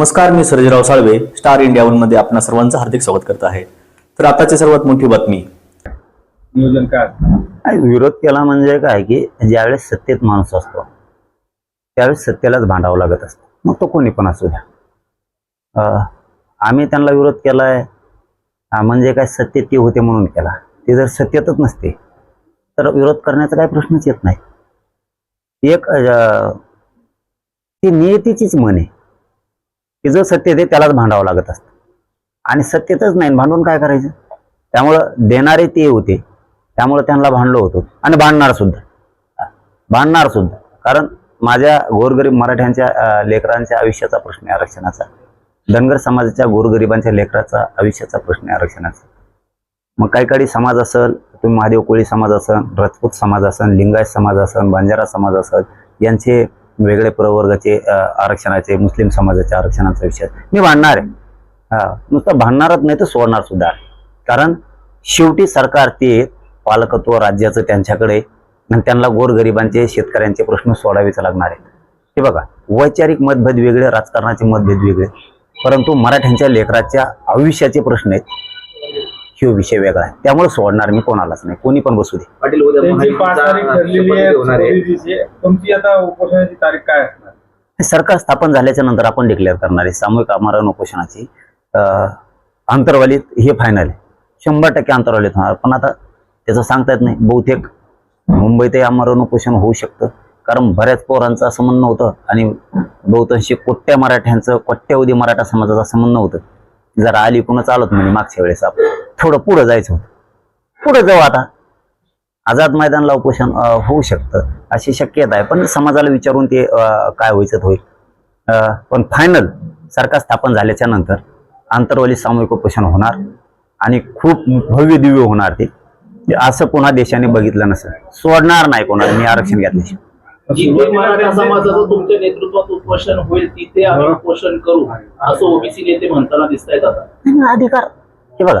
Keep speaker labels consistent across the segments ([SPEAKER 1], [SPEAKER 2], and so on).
[SPEAKER 1] नमस्कार मी Sarjerao Salve star India वनमध्ये आपणा सर्वांचं हार्दिक स्वागत करत आहे. तर आताची सर्वात मोठी बातमी.
[SPEAKER 2] नियोजन काय?
[SPEAKER 3] विरोध केला म्हणजे काय की ज्यावेळेस सत्तेत माणूस असतो त्यावेळेस सत्तेलाच भांडावं लागत असतं. मग तो कोणी पण असू द्या. आम्ही त्यांना विरोध केलाय. म्हणजे काय सत्तेत ते होते म्हणून केला. ते जर सत्तेतच नसते तर विरोध करण्याचा काही प्रश्नच येत नाही. एक ती नियतीचीच म्हण आहे. की जो सत्य ते त्यालाच भांडावं लागत असतं. आणि सत्यतच नाही भांडून काय करायचं? त्यामुळं देणारे ते होते त्यामुळे त्यांना भांडलो होतो. आणि भांडणार सुद्धा. भांडणार सुद्धा. कारण माझ्या गोरगरीब मराठ्यांच्या लेकरांच्या आयुष्याचा प्रश्न आहे आरक्षणाचा. धनगर समाजाच्या गोरगरिबांच्या लेकराचा आयुष्याचा प्रश्न आहे आरक्षणाचा. मग काही काही समाज असेल तुम्ही महादेव कोळी समाज असेल राजपूत समाज असेल लिंगायत समाज असेल बंजारा समाज असेल यांचे वेगळे प्रवर्गाचे आरक्षणाचे मुस्लिम समाजाच्या आरक्षणाचा विषय. मी भांडणार आहे. हा नुसतं भांडणारच नाही तर सोडणार सुद्धा. कारण शेवटी सरकार ते पालकत्व राज्याचं त्यांच्याकडे आणि त्यांना गोरगरिबांचे शेतकऱ्यांचे प्रश्न सोडावेच लागणार आहेत. हे बघा वैचारिक मतभेद वेगळे राजकारणाचे मतभेद वेगळे. परंतु मराठ्यांच्या लेकराच्या आयुष्याचे प्रश्न आहेत. हे विषय वेगळा आहे. त्यामुळे सोडणार मी कोणालाच नाही. कोणी पण बसू दे.
[SPEAKER 4] पाटील उद्या
[SPEAKER 2] त्यांची पाच तारीख ठरलेली आहे
[SPEAKER 4] शपथविधी होणार आहे.
[SPEAKER 2] चोवीस दिवशी. तुमची आता उपोषणाची तारीख काय असणार?
[SPEAKER 3] हे सरकार स्थापन झाल्याच्यानंतर आपण डिक्लेअर करणार आहे. सामूहिक आमरण उपोषणाची अं, अंतर्वालीत हे फायनल आहे. शंभर टक्के अंतर्वालीत होणार. पण आता त्याचं सांगता येत नाही. बहुतेक मुंबईतही आमरण उपोषण होऊ शकतं. कारण बऱ्याच पोरांचं असं म्हणणं होतं आणि बहुतांशी कोट्या मराठ्यांचं कोट्यावधी मराठा समाजाचं असं म्हणणं होतं. जर आली कुणा चालत म्हणे मागच्या वेळेस आपण. थोडं पुढं जायचं होतं. पुढे जाऊ आता. आझाद मैदानला उपोषण होऊ शकतं अशी शक्यता आहे. पण समाजाला विचारून ते काय व्हायचं होईल. पण फायनल सरकार स्थापन झाल्याच्यानंतर आंतरवाली सामूहिक उपोषण होणार आणि खूप भव्य दिव्य होणार ते. असं पुन्हा देशाने बघितलं नसेल. सोडणार नाही कोणाला मी आरक्षण घेतल्याशिवाय.
[SPEAKER 4] जिथे मराठा समाजाचं तुमच्या नेतृत्वात उपोषण होईल तिथे आम्ही उपोषण करू. असं ओबीसी नेते म्हणताना दिसत आहेत आता.
[SPEAKER 3] नाही, अधिकार हे बघा.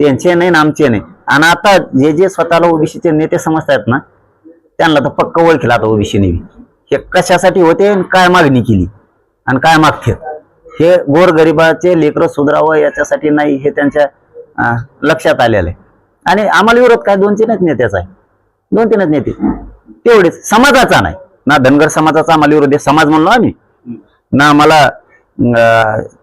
[SPEAKER 3] त्यांचे नाही ना आमचे नाही. आणि आता जे जे स्वतःला ओबीसीचे नेते समजतायत ना त्यांना तर पक्क ओळखला आता ओबीसी हे कशासाठी होते आणि काय मागणी केली? आणि काय मागते? हे गोरगरिबाचे लेकरं सुधरावं याच्यासाठी नाही हे त्यांच्या लक्षात आलेलं आहे. आणि आम्हाला विरोध काय? दोन तीनच नेत्याचा आहे. दोन तीनच नेते. तेवढेच. समाजाचा नाही. ना धनगर समाजाचा आम्हाला विरोध आहे. समाज म्हणलो आम्ही. ना आम्हाला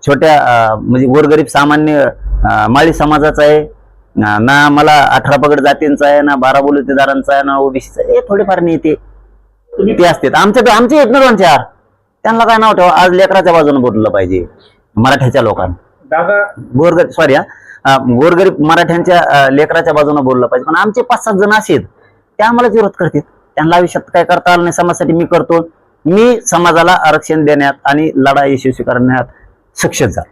[SPEAKER 3] छोट्या म्हणजे गोरगरीब सामान्य माळी समाजाचा आहे. ना मला अठरा पगड जातींचा आहे ना बारा बोलतेदारांचा आहे ना ओबीसीचा हे थोडेफार नेते. ते असतात आमच्या आमचे आहेत ना दोन चार. त्यांना काय नाव ठेवा? आज लेकराच्या बाजूने बोललं पाहिजे. मराठ्याच्या लोकांना.
[SPEAKER 2] दादा
[SPEAKER 3] गोरगरीब सॉरी हा. गोरगरीब मराठ्यांच्या लेकराच्या बाजूने बोललं पाहिजे. पण आमचे पाच सात जण असे आहेत. ते आम्हालाच विरोध करतात. त्यांना आयुष्यात काय करता आलं नाही समाजासाठी मी करतो. मी समाजाला आरक्षण देण्यात आणि लढा यशस्वी करण्यात सक्षम झालो.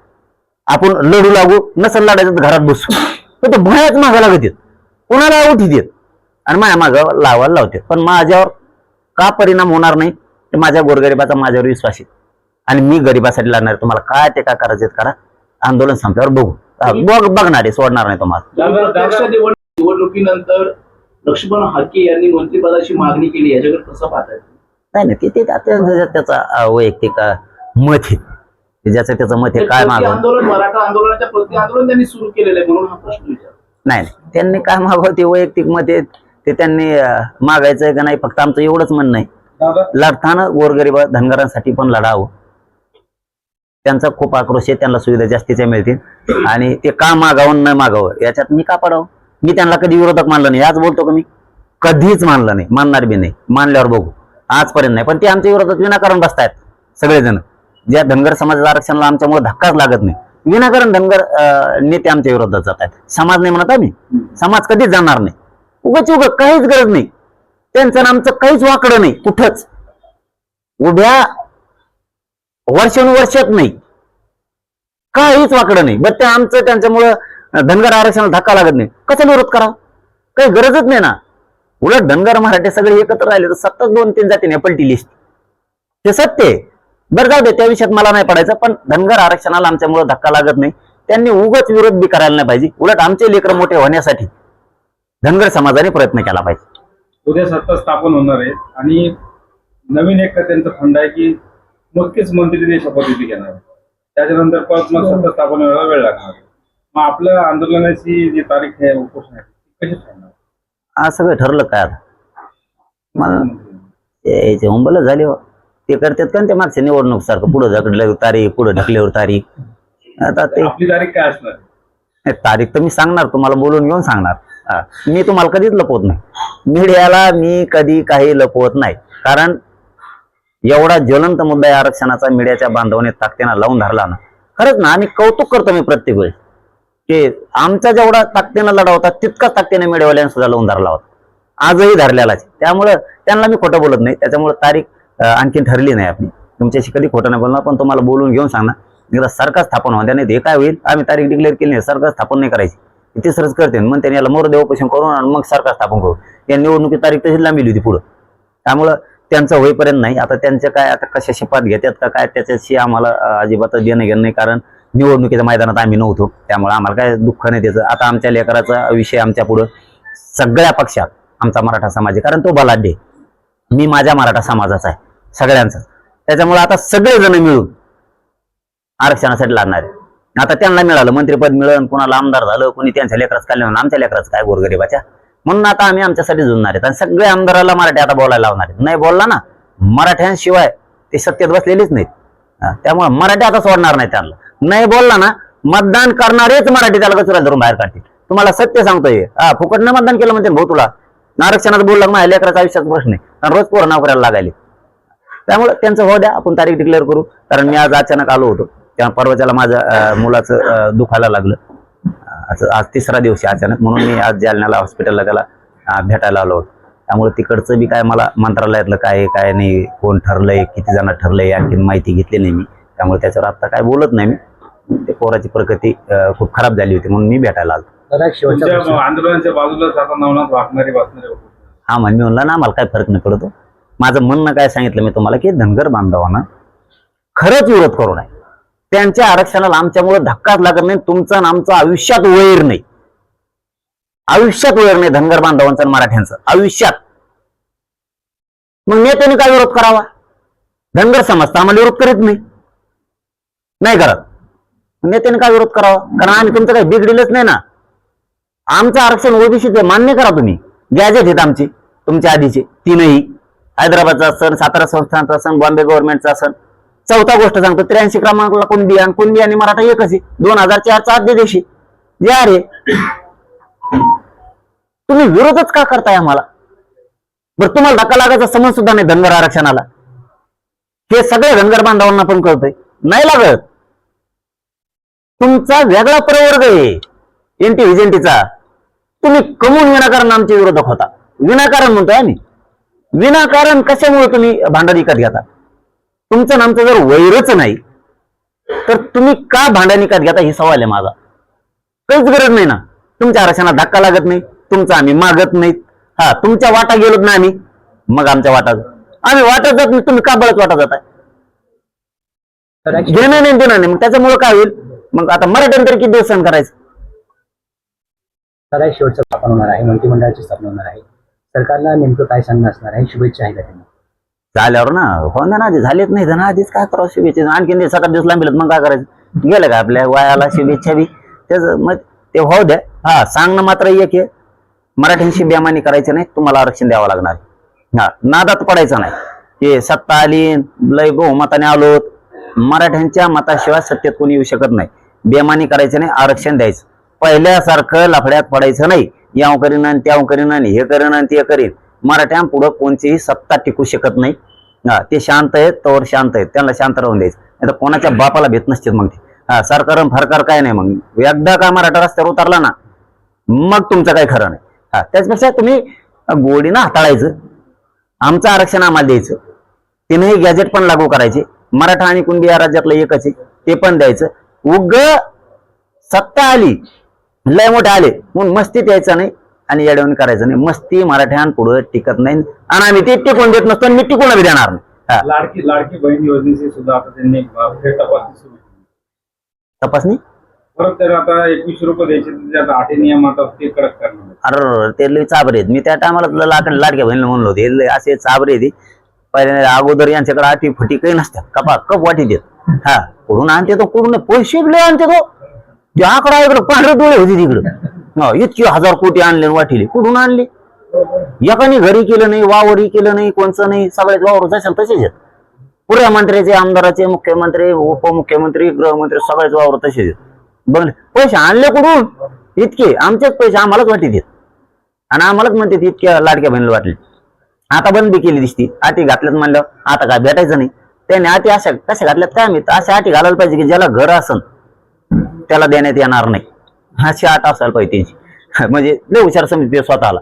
[SPEAKER 3] आपण लढू लागू नसल लढायचं तर घरात बसू. पण तो भयाच मागा लागत येत कोणाला उठी देत? आणि माझ्या मागं लावायला लावते. पण माझ्यावर का परिणाम होणार नाही? ते माझ्या गोरगरिबाचा माझ्यावर विश्वास आहे. आणि मी गरिबासाठी लढणार. तुम्हाला काय ते काय करायचे करा. आंदोलन संपल्यावर बघू. बघ बघणार आहे. सोडणार नाही तुम्हाला.
[SPEAKER 4] निवडणुकीनंतर लक्ष्मण हाके यांनी मंत्रिपदाची मागणी केली. याच्याकडे कसं पाहताय?
[SPEAKER 3] नाही नाही. ते- ते त्या- त्या- त्याचा वैयक्तिक मत आहे. ते ज्याचं त्याचं मत आहे काय मागव
[SPEAKER 4] आंदोलन मराठा आंदोलनाच्या प्रति आंदोलन त्यांनी सुरू केलेलं आहे म्हणून हा प्रश्न विचार
[SPEAKER 3] नाही नाही. त्यांनी काय मागावं ते वैयक्तिक मत आहे ते त्यांनी अं, मागायचंय का नाही? फक्त आमचं एवढंच म्हणणं आहे.
[SPEAKER 2] दादा?
[SPEAKER 3] लढताना गोरगरीब धनगरांसाठी पण लढावं. त्यांचा खूप आक्रोश आहे त्यांना सुविधा जास्तीच्या मिळतील. आणि ते का मागावं न मागावं याच्यात मी का पडावं? मी त्यांना कधी विरोधक मानलं नाही. आज बोलतो का मी? कधीच मानलं नाही. मानणार बी नाही. मानल्यावर बघू. आजपर्यंत नाही. पण ते आमच्या विरोधात विनाकारण बसतायत सगळेजण. ज्या धनगर समाजाच्या आरक्षणाला आमच्यामुळे धक्काच लागत नाही. विनाकारण धनगर नेते आमच्या विरोधात जात आहेत. समाज नाही म्हणत आम्ही. समाज कधीच जाणार नाही. उगाच उग काहीच गरज नाही. त्यांचं आमचं काहीच वाकडं नाही. कुठंच. उभ्या वर्षानुवर्षात नाही. काहीच वाकडं नाही. बट ते आमचं त्यांच्यामुळं धनगर आरक्षणाला धक्का लागत नाही. कसं विरोध करावं? काही गरजच नाही ना. उलट धनगर मराठी सगळे एकत्र राहिले तर सतत दोन तीन जातीने पलटी लिस्ट. हे सत्य आहे. बरं जाऊ दे त्या विषयात मला नाही पडायचं पण धनगर आरक्षणाला आमच्यामुळे धक्का लागत नाही. त्यांनी उगाच विरोध बी करायला नाही पाहिजे. उलट आमचे लेकर मोठे होण्यासाठी धनगर समाजाने प्रयत्न केला पाहिजे.
[SPEAKER 2] उद्या सत्ता स्थापन होणार आहे आणि नवीन एक त्यांचा फंड आहे की नक्कीच मंत्री ते शपथविधी घेणार आहे. त्याच्यानंतर परत मग सत्ता स्थापन व्हायला वेळ लागणार आहे. मग आपल्या आंदोलनाची जी तारीख आहे उपोषणाची ती कशी ठरणार?
[SPEAKER 3] आज सगळं ठरलं काय आता? मला झाले हो. ते करतात का ते मागच्या निवडणूक सारखं पुढे ढकलल्यावर तारीख पुढे ढकल्यावर तारीख. आता ते
[SPEAKER 2] आपली तारीख काय असणार?
[SPEAKER 3] नाही, तारीख तर मी सांगणार तुम्हाला बोलून घेऊन सांगणार. हा. मी तुम्हाला कधीच लपवत नाही. मीडियाला मी कधी काही लपवत नाही. कारण एवढा ज्वलंत मुद्दा आहे आरक्षणाचा मीडियाच्या बांधवाने ताकदीनं लावून धरला ना. खरंच ना आम्ही कौतुक करतो मी प्रत्येक वेळेस. की आमचा जेवढा ताकदीनं लढा होता तितकाच ताकदीने मीडियावाल्यांनी सुद्धा लावून धरला होता. आजही धरलेलाच त्यामुळं त्यांना मी खोटं बोलत नाही. त्याच्यामुळे तारीख आणखी आणखीन ठरली नाही आपली. तुमच्याशी कधी खोटं नाही बोलणार पण तुम्हाला बोलून घेऊन सांगणार. एकदा सरकार स्थापन होऊन त्याने हे काय होईल? आम्ही तारीख डिक्लेअर केली नाही सरकार स्थापन नाही करायची. ते तिसरंच करते मग त्यांनी याला मोर देवपोषण करून आणि मग सरकार स्थापन करू. या निवडणुकी तारीख तशीच लांबली होती पुढं. त्यामुळं त्यांचं होईपर्यंत नाही. आता त्यांचं काय आता कशा शिपात घेतात का काय त्याच्याशी आम्हाला अजिबातच देणं घेणं नाही कारण निवडणुकीच्या मैदानात आम्ही नव्हतो. त्यामुळे आम्हाला काय दुःख नाही त्याचं. आता आमच्या लेकराचा विषय आमच्या पुढं सगळ्या पक्षात आमचा मराठा समाज आहे कारण तो बलाढ्य मी माझ्या मराठा समाजाचा आहे. सगळ्यांचं. त्याच्यामुळे आता सगळेजण मिळून आरक्षणासाठी लागणार आहे. आता त्यांना मिळालं मंत्रीपद मिळून कुणाला आमदार झालं कुणी त्यांच्या लेकराच काय म्हणून आमच्या लेकराच काय गोरगरीबाच्या? म्हणून आता आम्ही आमच्यासाठी झुंजणार आहेत आणि सगळ्या आमदाराला मराठी आता बोलायला लावणार आहेत. नाही बोलला ना मराठ्यांशिवाय ते सत्तेत बसलेलीच नाहीत. त्यामुळे मराठी आता सोडणार नाही त्यांना. नाही बोलला ना मतदान करणारेच मराठी त्याला कचरा धरून बाहेर काढतील. तुम्हाला सत्य सांगतोय. हा फुकटनं मतदान केलं म्हणते भाऊ तुला. आरक्षणात बोलला माझ्या लेकराचा आयुष्याचा प्रश्न आहे. कारण रोज पोरं नोकऱ्याला लागायला त्यामुळे त्यांचं हो द्या आपण तारीख डिक्लेअर करू. कारण मी आज अचानक आलो होतो. त्या परवाच्याला माझ्या मुलाचं दुखायला लागलं. आज आज तिसरा दिवस आहे अचानक. म्हणून मी आज जालन्याला हॉस्पिटलला त्याला अं, भेटायला आलो होतो. त्यामुळे तिकडचं बी काय मला मंत्रालयातलं काय काय नाही कोण ठरलंय किती जण ठरलंय आणखीन माहिती घेतली नाही मी. त्यामुळे त्याच्यावर आता काय बोलत नाही मी. ते पोराची प्रकृती अं, खूप खराब झाली होती म्हणून मी भेटायला आलो.
[SPEAKER 2] आंदोलनाच्या उपोषण
[SPEAKER 3] हा म्हण मी म्हणला ना मला काय फरक नाही पडतो माझं म्हणणं काय सांगितलं मी तुम्हाला की धनगर बांधवांना खरंच विरोध करू नये. त्यांच्या आरक्षणाला आमच्यामुळे धक्काच लागत नाही तुमचं आमचं आयुष्यात वैर नाही. आयुष्यात वैर नाही धनगर बांधवांचं मराठ्यांचं आयुष्यात. मग नेत्याने काय विरोध करावा? धनगर समाज तर आम्हाला विरोध करीत नाही. नाही करत. नेत्याने काय विरोध करावा? कारण आम्ही तुमचं काही बिघडिलच नाही ना. आमचं आरक्षण ओबीसीच आहे मान्य करा तुम्ही. गॅजेट आहेत आमचे तुमच्या आधीचे तीनही. हैदराबादचा सण सातारा संस्थानचा सण बॉम्बे गव्हर्नमेंटचा सण. चौथा गोष्ट सांगतो त्र्याऐंशी क्रमांकाला कुणबी आणि कुणबी आणि मराठा एकच दोन हजार चारचा दिवशी जे अरे तुम्ही विरोधच का करताय आम्हाला? बरं तुम्हाला धक्का लागायचा समज सुद्धा नाही धनगर आरक्षणाला. हे सगळे धनगर बांधवांना पण कळतंय. नाही लागत. तुमचा वेगळा प्रवर्ग आहे. एनटी व्हिजेंटीचा तुम्ही कमवून विनाकारण आमचे विरोधक होता. विनाकारण म्हणतोय आम्ही. विनाकारण कशामुळे तुम्ही भांडण विकत घेता? तुमचं आमचं जर वैरच नाही तर तुम्ही का भांडण विकत घेता? ही सवाल आहे माझा. काहीच गरज नाही ना. तुमच्या आरक्षणात धक्का लागत नाही तुमचं आम्ही मागत नाहीत. हा तुमच्या वाटा गेलोत ना आम्ही मग आमच्या वाटा आम्ही वाटत जात नाही तुम्ही का बळत वाटा जाताय? घेणं नाही देणं नाही. मग त्याच्यामुळे काय होईल? मग आता मराठ्यांतर किती दिवस करायचं?
[SPEAKER 5] शेवटचं स्थापन होणार आहे. मंत्रिमंडळाची स्थापना होणार आहे. सरकारला नेमकं काय सांगणं असणार आहे? शुभेच्छा आहे का त्यांना.
[SPEAKER 3] झाल्यावर ना हो ना आधी झालेच नाही तर ना आधीच काय करावं शुभेच्छा? आणखीन ते सात आठ दिवस लांबिलत मग काय करायचं? गेलं का आपल्या वयाला शुभेच्छा बी? त्याच मग ते होऊ द्या. हा सांगणं मात्र एक आहे. मराठ्यांशी बेमानी करायचं नाही तुम्हाला आरक्षण द्यावं लागणार हा नादात पडायचं नाही. ते सत्ता आली लय बहुमताने आलोत. मराठ्यांच्या मताशिवाय सत्तेत कोणी येऊ शकत नाही. बेमानी करायचं नाही आरक्षण द्यायचं. पहिल्यासारखं लफड्यात पडायचं नाही. याव करीन आणि त्याव करीन आणि हे करीन आणि ते करीन. मराठ्यां पुढं कोणतीही सत्ता टिकू शकत नाही. हा ते शांत आहेत तोवर शांत आहेत. त्यांना शांत राहून द्यायचं. नाही तर कोणाच्या बापाला भेट नसते मग ते. हा सरकार फरकार काय नाही मग. एकदा का मराठा रस्त्यावर उतरला ना मग तुमचं काही खरं नाही. हा त्याचपेक्षा तुम्ही गोडीनं हाताळायचं. आमचं आरक्षण आम्हाला द्यायचं. तिनेही गॅजेट पण लागू करायचे. मराठा आणि कुणबी या राज्यातलं एकच आहे. ते पण द्यायचं. उग सत्ता आली. लय मोठे आले. म्हणून मस्तीत यायचं नाही आणि येडवून करायचं नाही. मस्ती मराठ्यांपुढं टिकत नाही. आणि आम्ही ते टिकून देत नसतो आणि मी टिकून बी देणार नाही.
[SPEAKER 2] लाडकी लाडकी बहीण योजनेची सुद्धा आता त्यांनी तपासणी सुरू
[SPEAKER 3] तपासणी?
[SPEAKER 2] परत तर आता एकवीसशे रुपये द्यायचे आठी नियम आता ते कडक करणार
[SPEAKER 3] अरे ते लय चाबरे आहेत. मी त्या टायमाला लाड लाडक्या बहिणीला म्हणलो होते. हे असे चाबरे हे. पहिले अगोदर यांच्याकडे आठी फटी काही नसतात. कपा कप वाटी देत. हा. कुठून आणते तो? कुठून? पैसे आणते तो. ते आकडा इकडं पांढरे डोळे होते तिकडं. इतके इतकी हजार कोटी आणले आणि वाटिले कुठून आणले? एकाने घरी केलं नाही वावरही केलं नाही कोणचं नाही. सगळ्याच वावर असेल तसेच आहेत. पुऱ्या मंत्र्याचे आमदाराचे मुख्यमंत्री उपमुख्यमंत्री गृहमंत्री सगळ्याच वावर तसेच आहेत. बघले पैसे आणले कुठून? इतके. आमचेच पैसे आम्हालाच वाटी देत आणि आम्हालाच म्हणते इतक्या लाडक्या बहिणीला वाटले. आता बंद केली दिसती. आटी घातल्यात म्हणलं आता काय भेटायचं नाही. त्याने आटी अशा कशा घातल्यात काय मी अशा आटी घालायला पाहिजे की ज्याला घर असन. त्याला देण्यात येणार नाही. अशी आठ असायला पाहिजे त्यांची. म्हणजे लय हुशार समजते स्वतःला.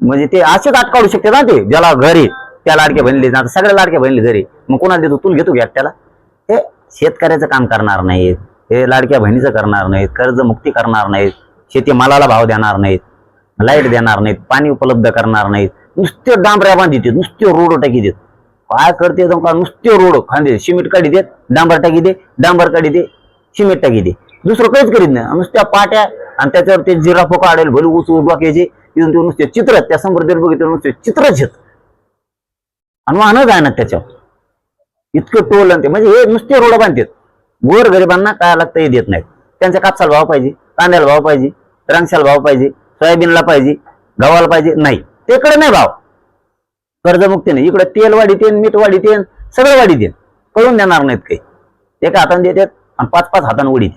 [SPEAKER 3] म्हणजे ते असेच आट काढू शकते ना ते. ज्याला घरी त्या लाडक्या बहिणीले आता सगळ्या लाडक्या बनले घरी. मग कोणाला देतो? तुला घेतो घ्या त्याला? हे शेतकऱ्याचं काम करणार नाहीत. हे लाडक्या बहिणीचं करणार नाहीत. कर्जमुक्ती करणार नाहीत. शेती मालाला भाव देणार नाहीत. लाइट देणार नाहीत. पाणी उपलब्ध करणार नाहीत. नुसते डांबऱ्या बांधित नुसते रोड टाकी देत काय करते? का नुसते रोड. खांदे. सिमेंट काढी देत डांबर टाकी दे. डांबर काढी दे. सिमेंट टाकी दे. दुसरं काहीच करीत नाही. नुसत्या पाट्या आणि त्याच्यावर ते जिराफो काढेल भले ऊस डोक्याचे इथून ते नुसते चित्र त्या समोर बघितलं नुसते चित्रच येत आणि वाहनच आहे ना त्याच्यावर. इतकं टोल आणि ते म्हणजे हे नुसते रोड बांधतात. गोर गरिबांना काय लागतं हे देत नाहीत. त्यांच्या कापसाला भाव पाहिजे कांद्याला भाव पाहिजे रांगशाला भाव पाहिजे सोयाबीनला पाहिजे गव्हाला पाहिजे नाही. तेकडे नाही भाव. कर्जमुक्ती नाही. इकडे तेल वाढीतेन मीठ वाढीतेन सगळं वाढीतेन. कळून देणार नाहीत काही. एका हाताने देतात आणि पाच पाच हाताने उडीत.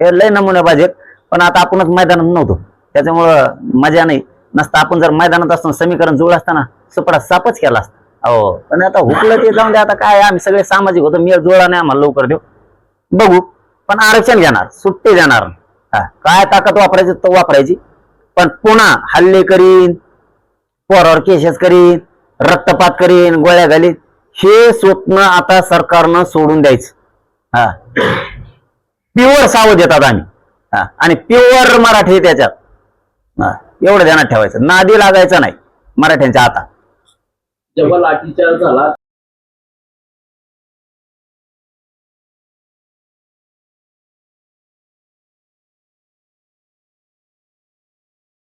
[SPEAKER 3] हे लय नमुने पाहिजेत पण आता आपणच मैदानात नव्हतो. त्याच्यामुळं मजा नाही. नसतं आपण जर मैदानात असताना समीकरण जुळलं असताना सुपडा सापच केला असता. अहो पण आता हुकलं ते जाऊन दे आता काय आम्ही सगळे सामाजिक होतो मी जुळला नाही आम्हाला लवकर देऊ. बघू. पण आरक्षण घेणार सुट्टी देणार. हा, काय ताकद वापरायची तो वापरायची. पण पुन्हा हल्ले करीन पोरावर केसेस करीन रक्तपात करीन गोळ्या घालीन. हे स्वप्न आता सरकारनं सोडून द्यायचं. हा. प्युअर सावध येतात आम्ही हा आणि प्युअर मराठी आहे त्याच्यात. हा एवढं ध्यानात ठेवायचं. नादी लागायचं नाही मराठ्यांच्या आता
[SPEAKER 4] जेव्हा लाठीचार झाला